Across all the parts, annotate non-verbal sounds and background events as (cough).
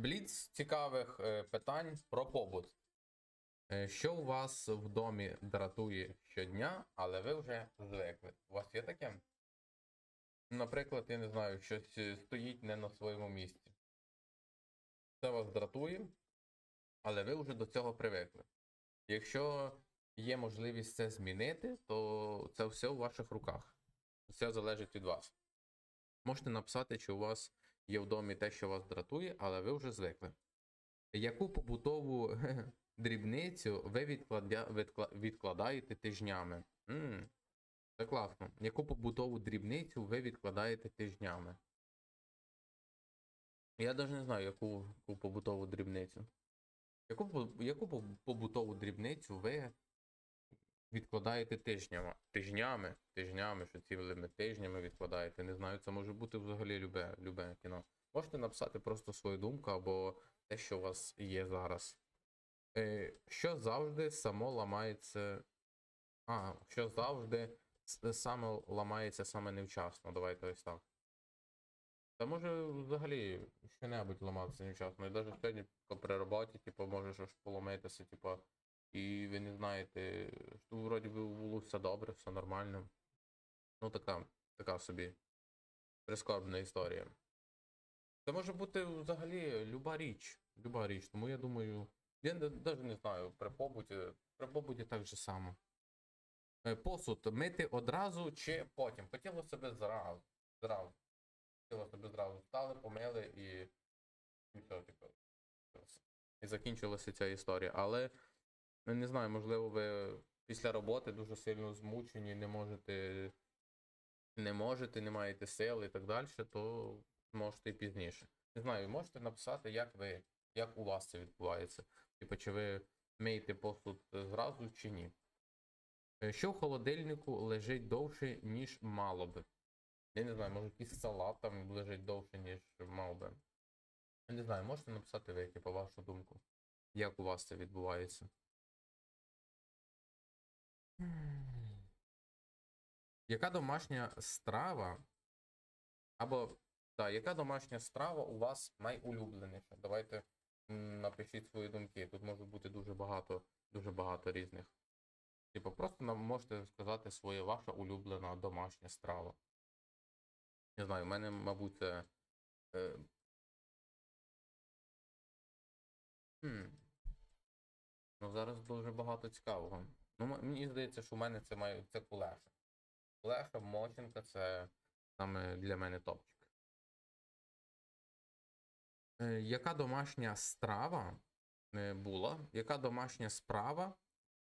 Бліц цікавих е, питань про побут. Е, Що у вас в домі дратує щодня, але ви вже звикли? У вас є таке? Наприклад, я не знаю, щось е, стоїть не на своєму місці. Це вас дратує, але ви вже до цього привикли. Якщо є можливість це змінити, то це все у ваших руках. Все залежить від вас. Можете написати, чи у вас є в домі те, що вас дратує, але ви вже звикли. Яку побутову (laughs) дрібницю ви відкладя... відкла- відкладаєте тижнями? м це класно. Яку побутову дрібницю ви відкладаєте тижнями? Я навіть не знаю, яку побутову дрібницю. Яку, яку побутову дрібницю ви відкладаєте тижнями? Тижнями, тижнями, що цілими тижнями відкладаєте. Не знаю, це може бути взагалі любе, любе кіно. Можете написати просто свою думку або те, що у вас є зараз. Е, що завжди само ламається. А, що завжди саме ламається саме невчасно. Давайте ось так. Та може взагалі що-небудь ламатися невчасно. І навіть сьогодні при роботі, типу, може щось поломитися, типу, і ви не знаєте, що вроді би було все добре, все нормально. Ну, така, така собі прискорбна історія. Це може бути взагалі люба річ. Люба річ. Тому я думаю, я навіть не знаю, при побуті, при побуті так же само. Е, Посуд мити одразу чи потім. Хотілося б зразу. Зразу. Хотілося б зразу. Встали, помили і. І все, типу. І закінчилася ця історія. Але ну, не знаю, можливо, ви після роботи дуже сильно змучені, не можете. Не можете, не маєте сил і так далі, то можете і пізніше. Не знаю, можете написати, як ви, як у вас це відбувається. Типу, чи ви миєте посуд зразу чи ні. Е, Що в холодильнику лежить довше, ніж мало би? Я не знаю, може якийсь салат там лежить довше, ніж мав би. Я не знаю, можете написати ви, типу, вашу думку. Як у вас це відбувається? Яка домашня страва? Або, так, яка домашня страва у вас найулюбленіша? Давайте напишіть свої думки. Тут може бути дуже багато, дуже багато різних. Типу, просто нам можете сказати своє ваша улюблена домашня страва. Не знаю, в мене, мабуть, це. Е... хм. Ну, зараз дуже багато цікавого. Ну, мені здається, що в мене це має це кулеша. Кулеша, моченка це саме для мене топчик. Е, яка домашня страва е, була? Яка домашня справа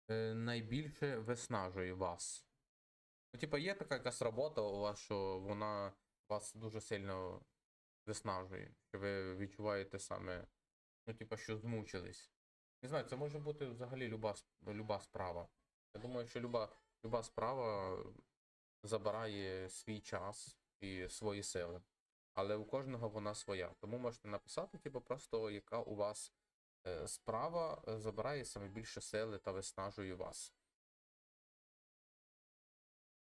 е, найбільше виснажує вас? Ну, типа, є така якась робота у вас, що вона вас дуже сильно виснажує, що ви відчуваєте саме, ну, типа, що змучились. Не знаю, це може бути взагалі люба, люба справа. Я думаю, що люба, люба справа забирає свій час і свої сили. Але у кожного вона своя. Тому можете написати, типу, просто яка у вас е, справа е, забирає саме більше сили та виснажує вас.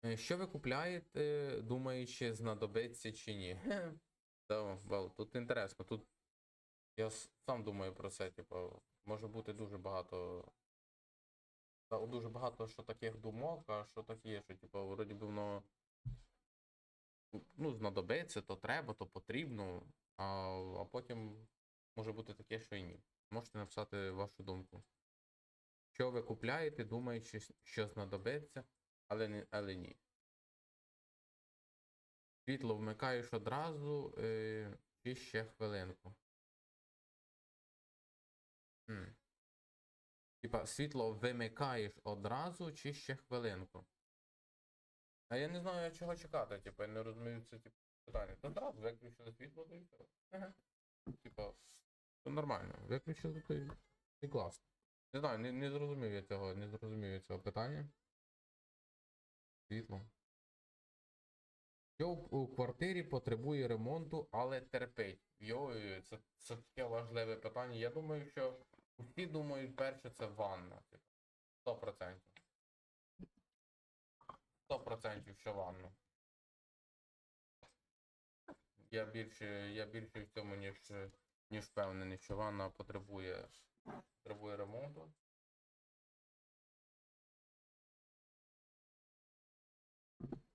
Е, Що ви купляєте, думаючи, знадобиться чи ні? Та, well, тут інтересно. Тут я сам думаю про це, типу, може бути дуже багато. Дуже багато що таких думок, а що таке, що, типу, вроді би воно ну, знадобиться, то треба, то потрібно, а, а потім може бути таке, що і ні. Можете написати вашу думку. Що ви купляєте, думаючи, що знадобиться, але, не, але ні. Світло вмикаєш одразу е, чи ще хвилинку. Типа, світло вимикаєш одразу чи ще хвилинку. А я не знаю, чого чекати, типу, я не розумію це типу, питання. Та одразу виключили світло, то і все. Ага. Типа, то нормально. Виключили, то і, класно. Не знаю, не, не зрозумів я цього, не зрозумів я цього питання. Світло. Що у квартирі потребує ремонту, але терпить. Йой, це, це таке важливе питання. Я думаю, що всі думають, перше це ванна. Типу. 100%. 100% що ванну. Я більше, я більше в цьому, ніж, ніж впевнений, що ванна потребує, потребує ремонту.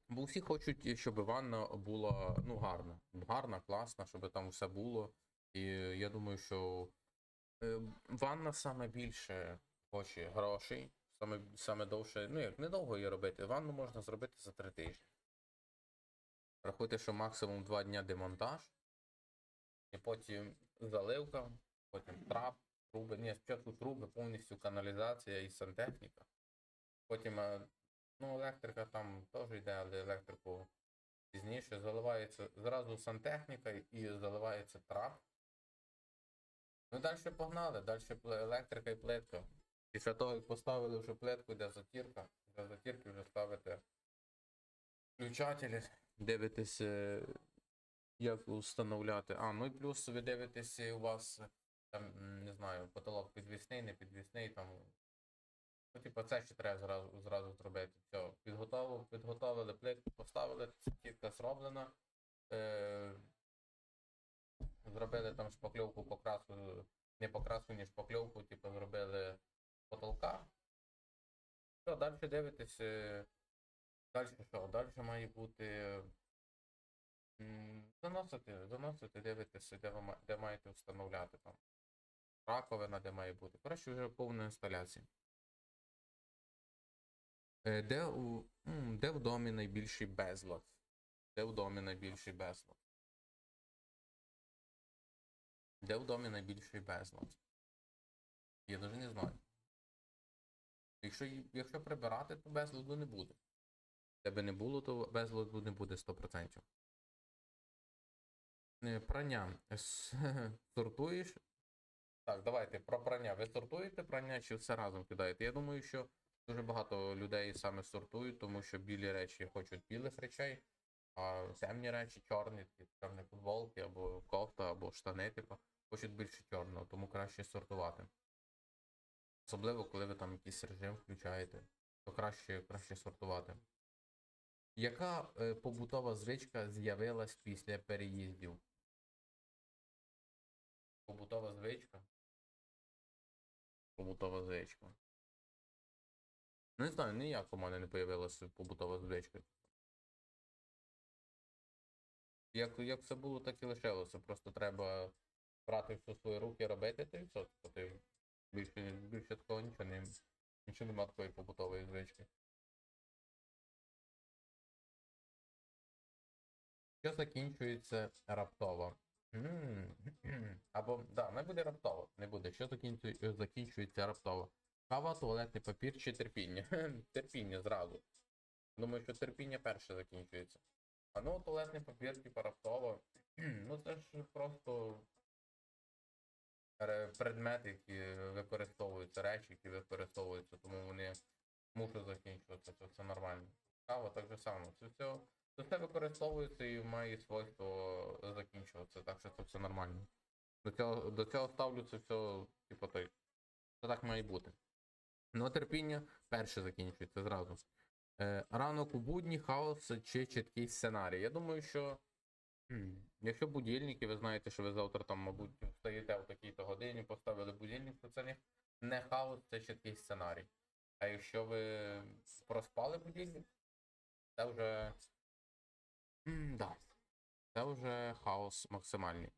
Бо всі хочуть, щоб ванна була ну, гарна. Гарна, класна, щоб там все було. І я думаю, що ванна саме більше хоче грошей, саме, саме довше, ну як недовго її робити. Ванну можна зробити за три тижні. Рахуйте, що максимум два дня демонтаж, і потім заливка, потім трап, труби. Ні, спочатку труби, повністю каналізація і сантехніка. Потім, е, ну, електрика там теж йде, але електрику пізніше заливається зразу сантехніка і заливається трап. Ну, далі погнали, далі електрика і плитка. Після того, як поставили вже плитку, йде затірка, для затірки вже ставите включателі, дивитесь, е, як встановляти. А, ну і плюс ви дивитесь, у вас е, там, не знаю, потолок підвісний, не підвісний, там. Ну, типу, це ще треба зразу, зразу зробити. Все, підготовили, підготовили плитку, поставили, затірка зроблена. Е, зробили там шпакльовку, покраску, не покраску, ні шпакльовку, типу, зробили потолка. Все, далі дивитесь. е, Далі що? Далі має бути. м, Заносити, заносити, дивитися, де ви де маєте встановляти там. Раковина, де має бути. Коротше, вже повна інсталяція. Е, Де у, де в домі найбільший безлад? Де в домі найбільший безлад? Де в домі найбільший безлад? Я навіть не знаю. Якщо, якщо прибирати, то безладу не буде. Тебе не було, то безладу не буде 100%. Е, Прання. (laughs) Сортуєш? Так, давайте про прання. Ви сортуєте прання чи все разом кидаєте? Я думаю, що дуже багато людей саме сортують, тому що білі речі хочуть білих речей, а темні речі, чорні, такі футболки, або кофта, або штани, типу, хочуть більше чорного, тому краще сортувати. Особливо, коли ви там якийсь режим включаєте, то краще, краще сортувати. Яка е, побутова звичка з'явилась після переїздів? Побутова звичка? Побутова звичка. Не знаю, ніяк у мене не появилася побутова звичка. Як, як все було, так і лишилося. Просто треба брати все свої руки, робити, то і все. Тобто ти більше, більше такого нічого не, нічого нема такої побутової звички. Що закінчується раптово? Або, да, не буде раптово. Не буде. Що закінчує- закінчується раптово? Кава, туалетний папір чи терпіння? (laughs) терпіння зразу. Думаю, що терпіння перше закінчується. А ну, туалетний папір, типа раптово. (clears throat) ну це ж просто предмети, які використовуються, речі, які використовуються, тому вони мусять закінчуватися, це все нормально. Кава так же само. Це все, це все використовується і має свойство закінчуватися, так що це все нормально. До цього, до цього ставлю це все, типу, той. Це так має бути. Ну, терпіння перше закінчується зразу. Е, ранок у будні, хаос чи чіткий сценарій. Я думаю, що якщо будильники, ви знаєте, що ви завтра там, мабуть, встаєте в такій-то годині, поставили будильник, то це не, хаос, це чіткий сценарій. А якщо ви проспали будильник, це вже. М, да. Це вже хаос максимальний.